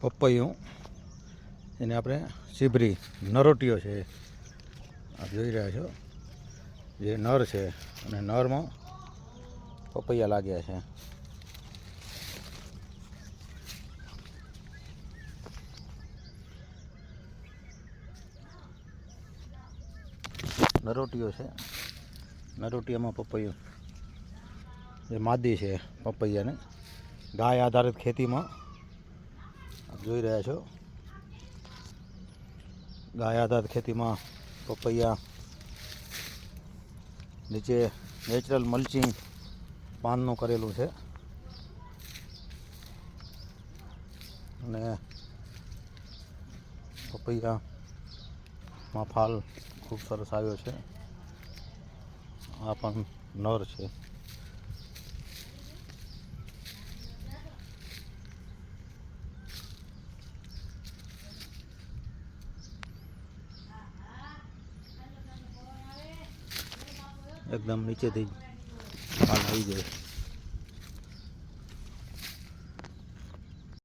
પપૈયું, એને આપણે સીભરી નરોટીઓ છે આપ જોઈ રહ્યા છો, જે નર છે અને નરમાં પપૈયા લાગ્યા છે. નરોટીઓ છે નરોટીઓમાં પપૈયું. જે માદી છે પપૈયાને, ગાય આધારિત ખેતીમાં જોઈ રહ્યા છો. ગાય આધારિત ખેતીમાં પપૈયા, નીચે નેચરલ મલ્ચિંગ પાનનું કરેલું છે. અને પપૈયામાં ફાલ ખૂબ સરસ આવ્યો છે. આ પણ નર છે. એકદમ નીચેથી પાલ આવી જાય.